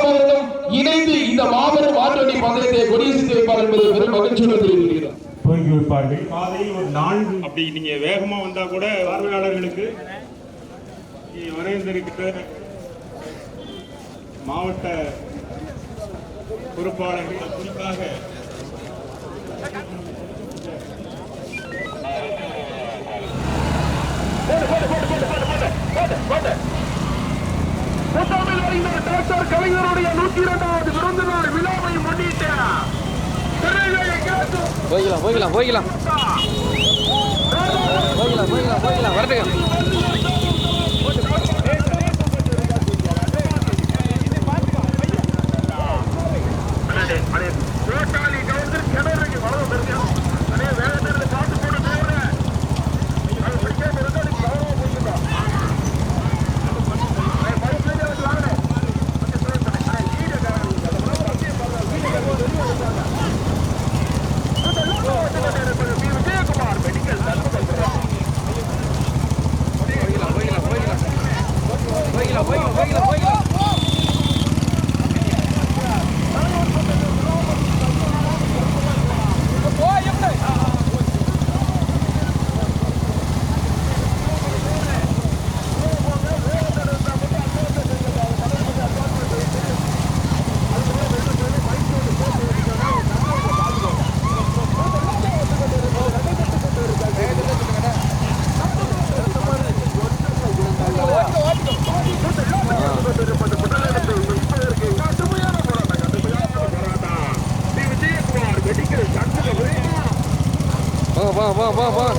கழகம் இணைந்து இந்த மாபெரும் ஆட்டோடி பந்தயத்தை கொடியசித்து வைப்பார் என்பது பெரும் மகிழ்ச்சியுடன் தெரிவிக்கிறார் துவங்கி வைப்பார்கள் காலையில் ஒரு நான்கு. அப்படி நீங்க வேகமா வந்தா கூட பார்வையாளர்களுக்கு வரைந்திருக்கிற மாவட்ட பொறுப்பாளர்கள் குறிப்பாக What, what, what, what, Kalaignar doctor கலைஞருடைய நூத்தி இரண்டாவது விருந்து நாள் விழாவை முன்னிட்டு போய்க்கலாம் போய்க்கலாம் போய்க்கலாம். போய்க்கலாம் போய்க்கலாம் போய்க்கலாம் வரட்டுங்க. Allez, allez. bak.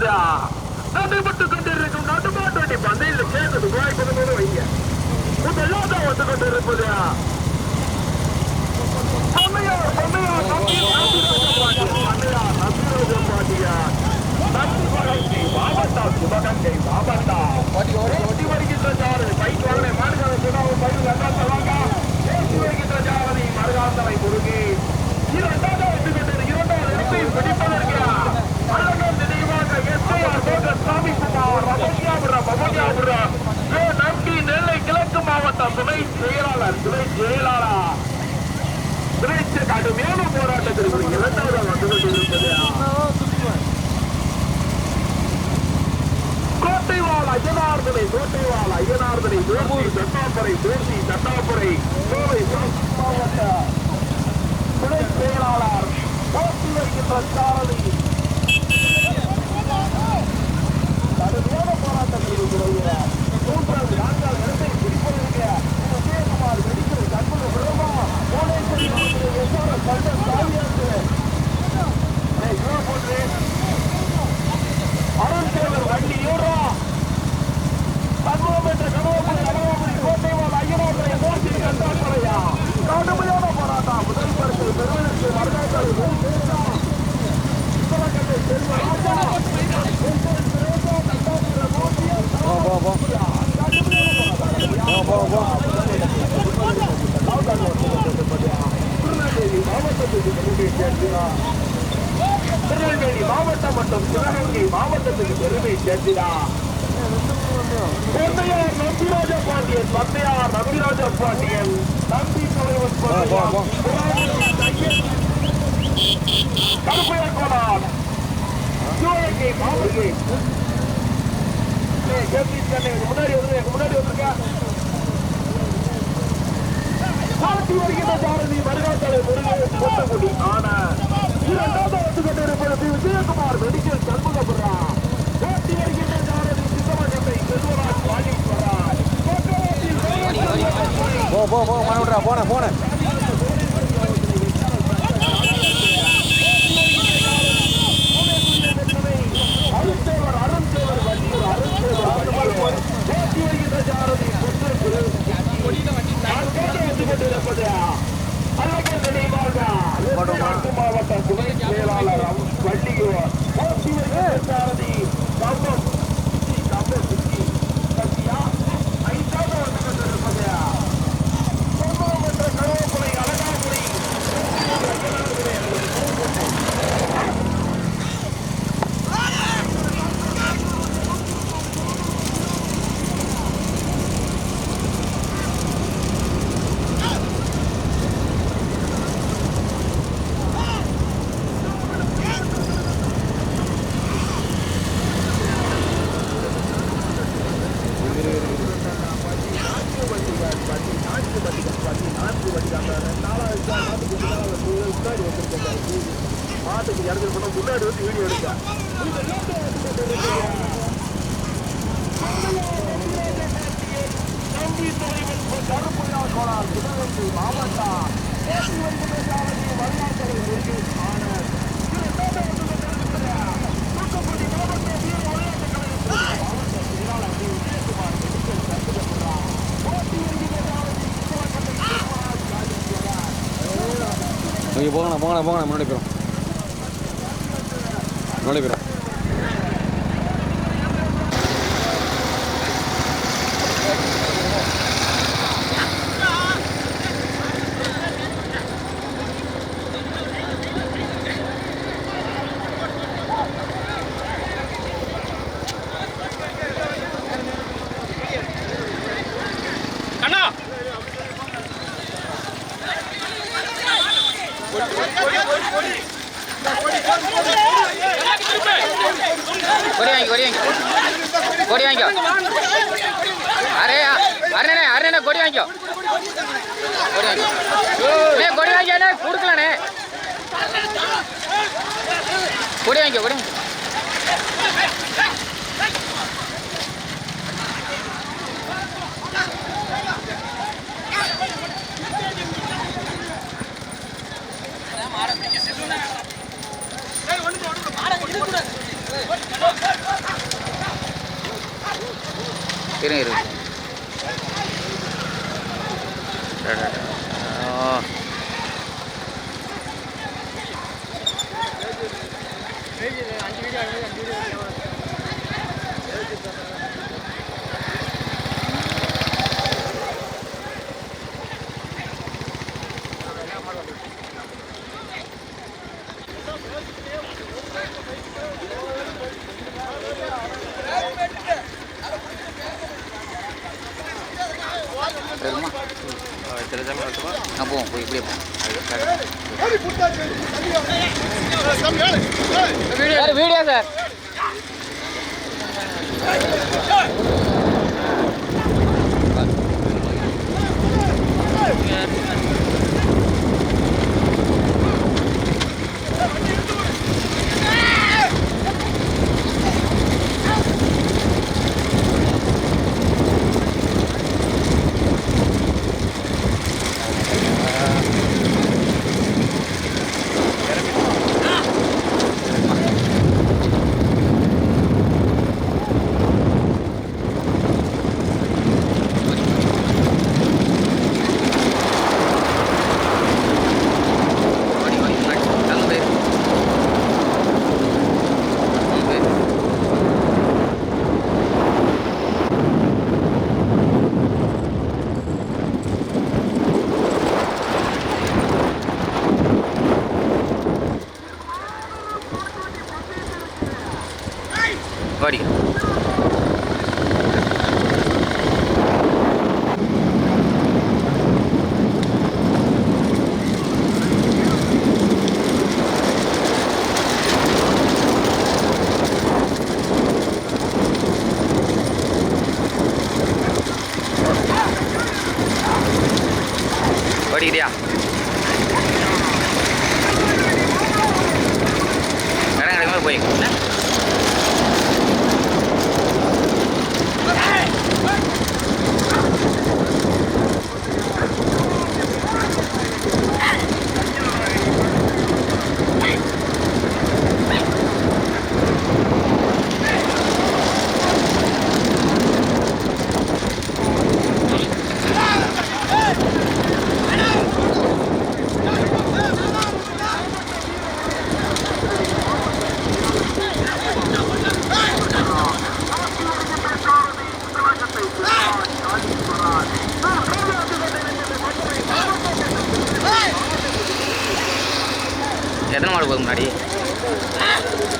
வந்து நடைபெற்றுக் கொண்டிருக்கும் நடுமாட்டு வண்டி பந்தையில் சேர்ந்து துபாய் பதினோடு வைங்க. முதலாவது வந்து கொண்டிருப்பது சிவகங்கை ஒட்டி வருகின்ற பைக் வாங்க மாடுகால சொன்னாவும் பைக் கண்டாத்த வாங்க வருகின்ற ஜாரதி முருகி. இரண்டாவது வந்து கொண்டது இரண்டாவது இடத்தை பிடிப்பதற்கு அழகர் நெல்லை கிழக்கு மாவட்ட துணை செயலாளர் துணை செயலாளர் திரைச்ச கடுமையான போராட்டத்திற்கு இரண்டாவது வந்து கொண்டிருப்பது கோட்டைவாள் ஐயனார்தனை கோட்டைவாள் ஐயனார்தனை தோசி தட்டாப்புரை தோசி தட்டாப்புரை கோவை மாவட்ட துணை செயலாளர் போட்டி வருகின்ற சாரதி கடுமையான போராட்டத்தில் இருக்கிற மூன்றாவது நான்காவது இடத்தை பிடிப்பதற்கு விஜயகுமார் மெடிக்கல் கற்பக பிரபா கோடேஸ்வரி அவர்கள் எஸ்ஆர் சண்டன் சாமியாச்சு போட்டு அருண்சேகர் வண்டி யூரா கனவபுரி கனவபுரி கோட்டைவால் கண்டாக்கலையா கடுமையான போராட்டம் முதல் பரிசு பெறுவதற்கு செல்வராஜா போ போ போ போ போ போ திருநெல்வேலி மாவட்டம் மற்றும் சிவகங்கை மாவட்டத்துக்கு பெருமை சேர்க்கிறார் பொன்னையார் நம்பிராஜ பாண்டியன் பந்தையார் நம்பிராஜ பாண்டியன் தம்பி தலைவன் போ, போ. கருப்பையர் கோனார் சிவகங்கை மாவட்டம் முன்னாடி வந்து முன்னாடி வந்துருக்க பாட்டி வருகின்ற பாரதி மருகாத்தலை முருகன் கொட்டகுடி ஆனா இரண்டாவது வந்து கொண்டிருப்பது விஜயகுமார் மெடிக்கல் சண்முகபுரா பாட்டி வருகின்ற பாரதி சித்தமங்கத்தை செல்வராஜ் வாணீஸ்வரர் போ போ போ மன போன போன போனேன் அருண்தேவர் அருண்தேவர் வண்டியூர் அருண்தேவர் வண்டியூர் பாட்டி வருகின்ற பாரதி நான் கேட்டு வந்து கொண்டிருப்பது அழகர் நினைவாக நாட்டு மாவட்ட துணை செயலாளர் வள்ளியூர். போட்டி சாரதி சம்பவம் சுத்தி, கம்பம் சுத்தி சத்தியா ஐந்தாவது வந்து கொண்டிருப்பது சொந்தம் என்ற கருவப்புரை அழகாபுரி மாட்டுக்கு இடத்துல போனா முன்னாடி வந்து வீடியோ எடுக்க தம்பி தலைவன் கருப்புயா கோளார் சிவகங்கை மாவட்டம் பேசி வருகின்ற சாரதி வரலாற்றை உறுதி ஆனர் தூத்துக்குடி மாவட்ட வீர விளையாட்டுக் கழகத்தின் மாவட்ட செயலாளர் டி. விஜயகுமார் மெடிக்கல் சண்முகபுரா போட்டி வருகின்ற சாரதி சிவகங்கை திருமணம் காலீஸ்வரர் போங்கண்ணா போங்கண்ணா முன்னாடி போகிறோம் முன்னாடி வருமா சில சமயம் வரட்டுமா நான் வீடியோ சார்.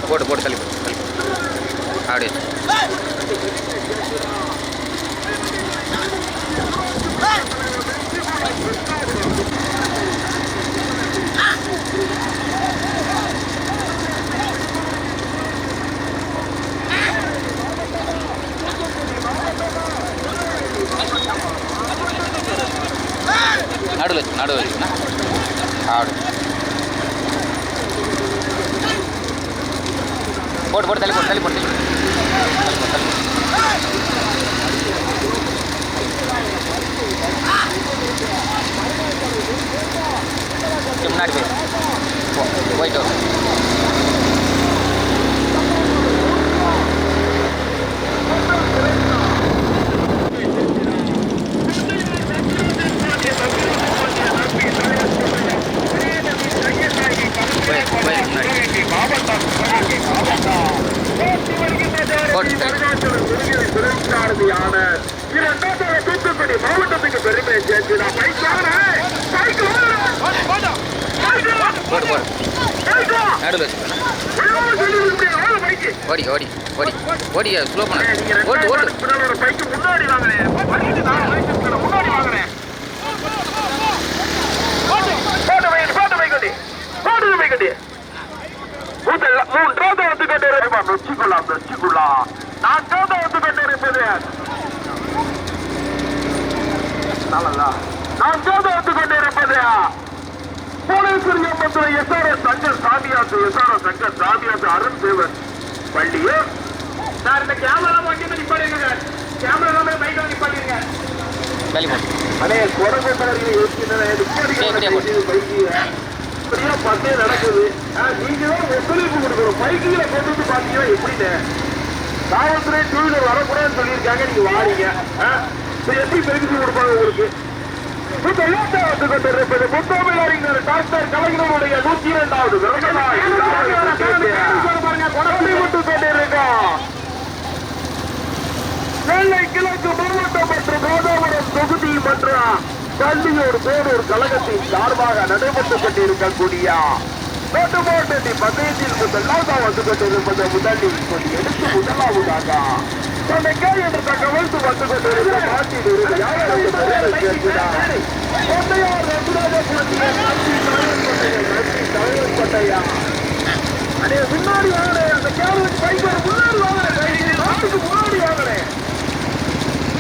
போட்டு போட்டு தள்ளி போட்டு தள்ளி அப்படியே. நடுவில் நடுவில் ஆடு. போட்டு போட்டு தள்ளி போட்டு தள்ளி போட்டு தள்ளி முன்னாடி போய். போயிட்டு வண்டியை ஸ்லோ பண்ண. ஓட்டு ஓட்டு. பைக்கு முன்னாடி வாங்கினேன் முன்னாடி வாங்கினேன் போட்டு பைக் போட்டு பைக் வண்டி போட்டு பைக் வண்டி மூத்தெல்லாம் மூணு வந்து கொண்டே இருப்பான் நொச்சிக்குள்ளா நான் ரோதை வந்து கொண்டே இருப்பது நல்லதா? நான் ரோதை வந்து கொண்டே இருப்பது போலீஸ்வரி அம்மத்துல எஸ்ஆர்எஸ் சங்கர் சாமியாசு எஸ்ஆர்எஸ் சங்கர் சாமியாசு அருண் தேவன் பள்ளியும் சார் இந்த கேமரா வாங்கி நிப்பாடுங்க கேமரா எல்லாமே பைக் வாங்கி நிப்பாடுங்க வேலி போட்டு அடே இருக்கின்றன இப்படியே போடு. இப்படியா பந்தே நடக்குது? ஆ, நீங்க தான் ஒத்துழைப்பு கொடுக்கணும். பைக்குகளை கொண்டு வந்து பாத்தீங்கன்னா எப்படின்னு? காவல்துறை டூ வீலர் வரக்கூடாதுன்னு சொல்லியிருக்காங்க. நீங்க வாரீங்க. ஆ, சரி, எப்படி பெருமிச்சு கொடுப்பாங்க உங்களுக்கு? இந்த இரண்டாவது கொண்டிருப்பது முத்தமிழ் அறிஞர் டாக்டர் கலைஞருடைய நூத்தி இரண்டாவது விட்டு கொண்டிருக்கோம் நெல்லை கிழக்கு மாவட்டம் மற்றும் ராதாபுரம் தொகுதி மற்றும் கல்லியூர் பேரூர் கழகத்தின் சார்பாக நடைபெற்றுக் கொண்டிருக்கக்கூடிய நோட்டுமோட்டி பந்தயத்தில் முதலாவதாக வந்து கொண்டிருப்பது முதலில் கொண்டு எடுத்து முதலாவதாக. தனக்கே என்று தகவல் வந்து கொண்டிருந்த மாட்டில் இருந்து யார் வந்து பெருமை சேர்க்கிறார்? கொண்டையார் ரகுநாத பாண்டியன் நம்பி தலைவர் கொண்டையன் நம்பி தலைவர் முன்னாடி வாங்கலே அந்த முன்னாடி வாங்கலே நாட்டுக்கு முன்னாடி வாங்கலே அடே சிறகுட்டோரனே முன்னாடி வாங்கலே திரௌபதி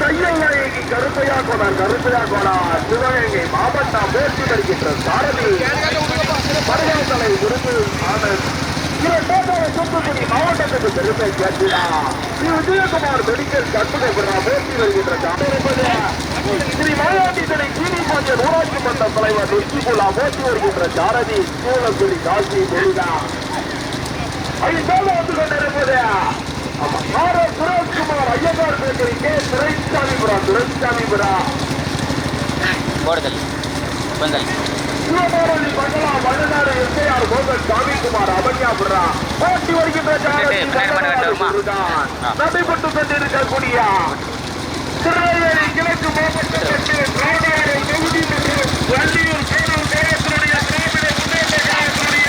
தையல்நாயகி கருப்பையா கோனார் கருப்பையா கோனார் சிவகங்கை மாவட்டம் போற்றி வருகின்ற சாரதி. பருவத்தலை விருது ஆனந்த். தூத்துக்குடி மாவட்டத்துக்கு பெருமை சேர்க்கிறார் ஸ்ரீ விஜயகுமார் மெடிக்கல் கட்டுரை பெறா போற்றி வருகின்ற ஸ்ரீ மாயாண்டி தலை சீனி பாண்டியன் ஊராட்சி மன்ற தலைவர் நெற்றிபுலா போற்றி வருகின்ற சாரதி. சூழக்குடி காசி முருகா ஐந்தாவது வந்து கொண்டிருப்பது. R S Sureshkumar Iyengar bakery K. Duraisamipura Duraisamipura போடு தள்ளி கொஞ்சம் தள்ளி சிவபாரதி பங்களா மன்னனாடு எஸ்ஐஆர் மோகன் சாமிக்குமார் அவன்யாபுரா போட்டி வருகின்ற. நடைபெற்று கொண்டிருக்கக்கூடிய திருநெல்வேலி கிழக்கு மாவட்டத்திற்கு திராவிடர் தொகுதி மற்றும் வள்ளியூர் பேரூர் தேவத்தினுடைய திராவிட முன்னேற்ற கழகத்தினுடைய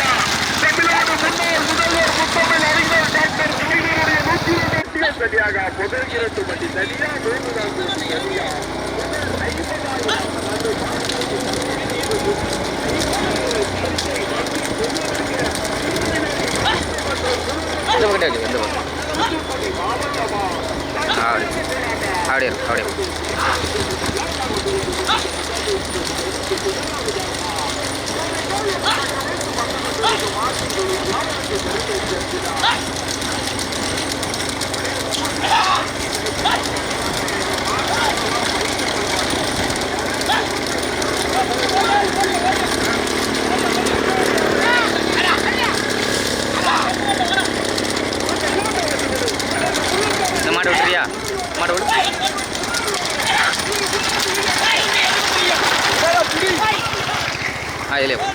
தமிழ்நாடு முன்னாள் முதல்வர் முத்தமிழ் அறிஞர் டாக்டர் கலைஞருடைய நூற்றி இரண்டு சரியாக முதல் இரண்டு மணி சரியா மூன்று நான்கு மணி சரியா இந்த பக்கத்தே வச்சு இந்த பக்கம் ஆ, அப்படி அப்படியே இருக்கு அப்படியே இருக்கு. இந்த மாடு விட்டுறியா மாடு விடு ஆ இதுலேயே போ.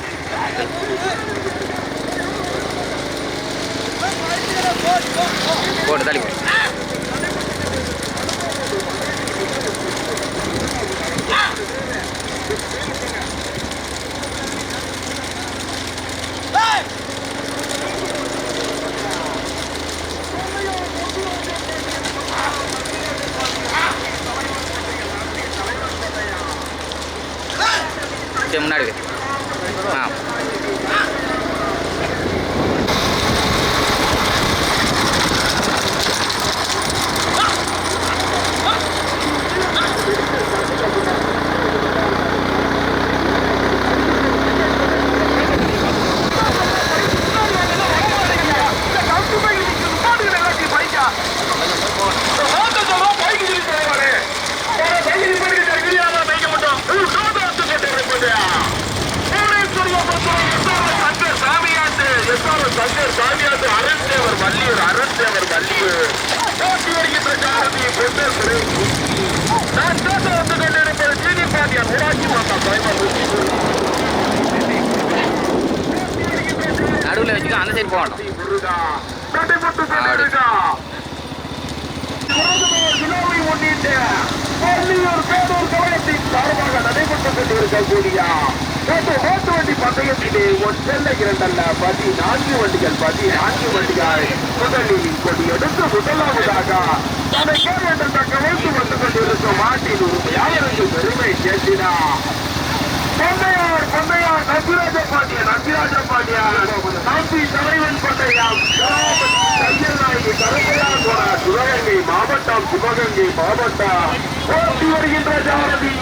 போட்டு தள்ளி போ சரி முன்னாடி வை. ஆ அருண்தேவர் வள்ளியூர் அருண்தேவர் வள்ளியூர். போட்டி வருகின்ற பெண்ணர் சுரேஷ் நான் பேச வந்து கொண்டிருப்பது சீனி பாண்டியன் ஊராட்சி மன்ற தலைவர் நடுவில் வச்சுக்கோ அந்த சைடு போக பதினான்கு வண்டிகள் பதினான்கு வண்டிகள் முதலில் கொடி எடுத்து முதலாவதாக தனக்கே என்ற தகவலுக்கு வந்து கொண்டிருக்கும் மாட்டின் உரிமையாளருக்கு பெருமை சேர்த்தினார். பொன்னையார் நம்பிராஜ பாண்டியன் நம்பிராஜ பாண்டியன் நம்பி தலைவன் கொண்டையாம் கையல் நாயகி கருப்பையார் சிவகங்கை மாவட்டம் போட்டி வருகின்ற ஜாரதி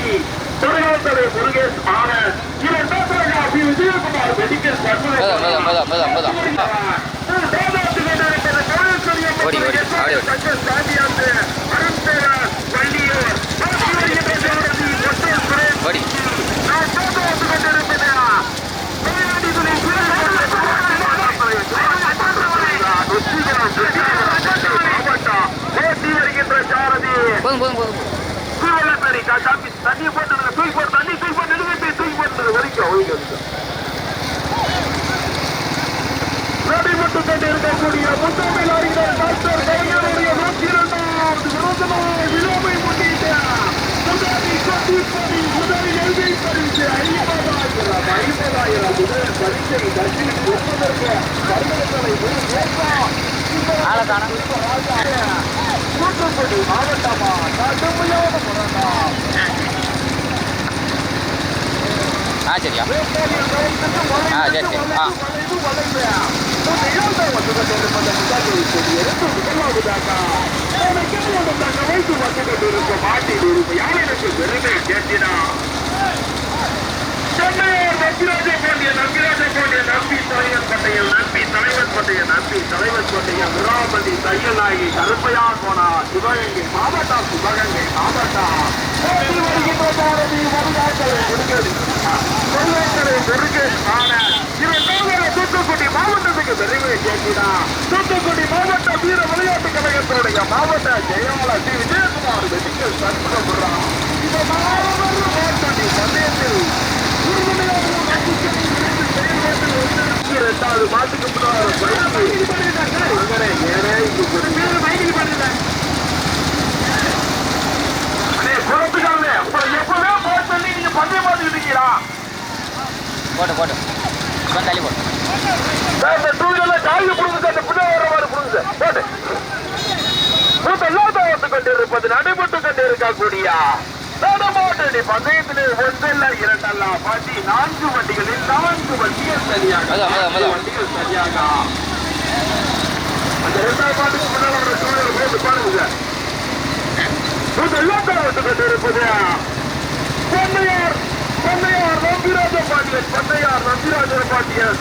திருநாத்தலை முருகேஷ் ஆனந்த் இரண்டாவதாக பி விஜயகுமார் மெடிக்கல் ஆடி, ஓடி. ஓடி போதும் போதும் போதும். தண்ணி போட்டு தூக்கி போட்டு தண்ணி தூக்கி போட்டு நிறுத்தி தூக்கி போட்டு வரைக்கும் ஒழுங்கு நடைபெற்று முத்தமிழ் அறிஞர் டாக்டர் கலைஞருடைய நூற்றி இரண்டாவது விழாவை முன்னிட்டு முதலி எழுதி பரிசு ஐம்பதாயிரம் ஐம்பதாயிரம் முதல் பரிசை கொடுப்பதற்கு ஆளை காணோம். தூத்துக்குடி மாவட்டமா கடுமையான போராட்டம் ஆ சரியா ஆ சரி சரி ஆ கருப்பையா போனா சிவகங்கை மாவட்டம் சிவகங்கை மாவட்டம் பாரதி வருகாக்களை முருகன் கொள்ளைக்கரை முருகன் ஆன இரண்டாவது தூத்துக்குடி மாவட்டத்துக்கு பெருமை சேர்க்கிறார் தூத்துக்குடி மாவட்ட வீர விளையாட்டு கழகத்துடைய மாவட்ட ஜெயமாலா டி விஜயகுமார் வெடிக்கல் சண்முகபுரம் இந்த மாபெரும் போராட்டத்தை பந்தயத்தில் இருந்து செயல்பாட்டில் வந்து இரண்டாவது மாட்டுக்கு முன்னாள் பந்தயம் பார்த்துக்கிட்டு இருக்கீங்களா? போட்டு போட்டு கொஞ்சம் தள்ளி போட்டு இந்த two wheeler காய்கறி புடுங்க சார், இந்த பின்னாடி வர்ற மாதிரி புடுங்க. போட்டு. மூத்த எல்லாத்தையும் வந்து கொண்டிருப்பது நடைபெற்று கொண்டிருக்கக்கூடிய நடமாட்டடி பந்தயத்திலே ஒன்றல்ல இரண்டல்ல பாட்டி நான்கு வண்டிகளில் நான்கு வண்டிகள் சரியாக வண்டிகள் சரியாக அந்த இரண்டாவது பாட்டுக்கு முன்னால வர wheeler போட்டு பாருங்க சார். மூத்த எல்லாத்தையும் வந்து கொண்டிருப்பது பொன்னையார் பொன்னையார் நம்பிராஜ பாண்டியன் பொன்னையார் நம்பிராஜ பாண்டியன்.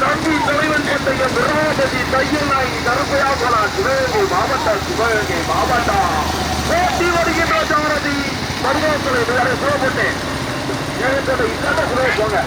தம்பி தலைவன் பண்டைய விராபதி தையல் நாயகி கருப்பையா போலா சிவகங்கை மாவட்டம் சிவகங்கை மாவட்டம். போட்டி வருகின்ற சாரதி பருவத்துறை வேற சுலபட்டு எனக்கு இல்லாத சுலப போங்க.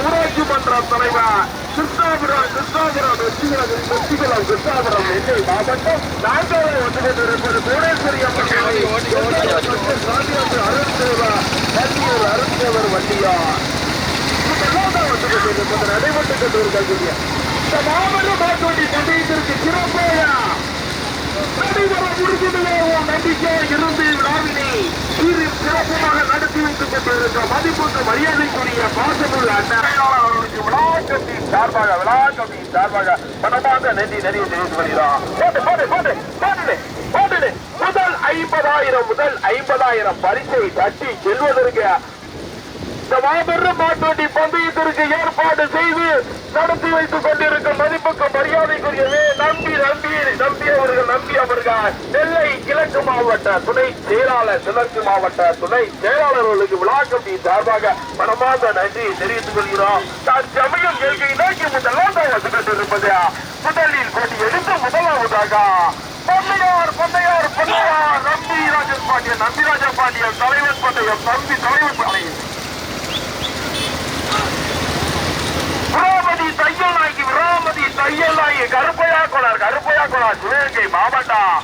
ஊராட்சி மன்ற தலைவர் கிருஷ்ணாபுரம் கிருஷ்ணாபுரம் வெற்றிகுளம் வெற்றிகுளம் கிருஷ்ணாபுரம் எல்லை மாவட்டம் நான்காவது வந்து கொண்டிருப்பது புவனேஸ்வரி அம்மன் அருண்தேவர் வண்டியூர் அருண்தேவர் வண்டியார் இதெல்லாம் வந்து கொண்டிருப்பது நடைபெற்று கொண்டிருக்கக்கூடிய இந்த மாபெரும் மாட்டோட்டி பந்தயத்திற்கு சிறப்பையா நம்பிக்கை இருந்து விழாவினை சீரும் சிறப்புமாக நடத்தி வைத்துக் கொண்டிருக்க மதிப்புக்கு மரியாதைக்குரிய பாசமுள்ள அண்ணாயாளர் அவர்களுக்கு விழாக்கத்தின் சார்பாக விழாக்கத்தின் சார்பாக பணமாக நன்றி நிறைய தெரிவித்து வருகிறோம் முதல் ஐம்பதாயிரம் முதல் ஐம்பதாயிரம் பரிசை தட்டி செல்வதற்கு இந்த மாபெரும் மாட்டுவண்டி பந்தயத்திற்கு ஏற்பாடு செய்து நடத்தி வைத்துக் கொண்டிருக்கும் மதிப்புக்கு மரியாதைக்குரியவே நம்பி நம்பி நம்பி அவர்கள் நம்பி அவர்கள். நெல்லை கிழக்கு மாவட்ட துணை செயலாளர் கிழக்கு மாவட்ட துணை செயலாளர்களுக்கு விழாக்கம்பி சார்பாக மனமார்ந்த நன்றியை தெரிவித்துக் கொள்கிறோம். தான் சமயம் கேள்வி நோக்கி முதலாம் வந்து முதலில் கொண்டு எடுத்து முதலாவதாக பொன்னையார் பொன்னையார் பொன்னையார். நம்பி ராஜன் பாண்டியன் நம்பிராஜன் பாண்டியன் தலைவர் பந்தயம் நம்பி தலைவர் பாண்டியன். ரோமதி தையல் ரோமதி தையலாகி தையல் கருப்பையா கொளார் கருப்பையா கொளார் சிவகங்கை மாவட்டம்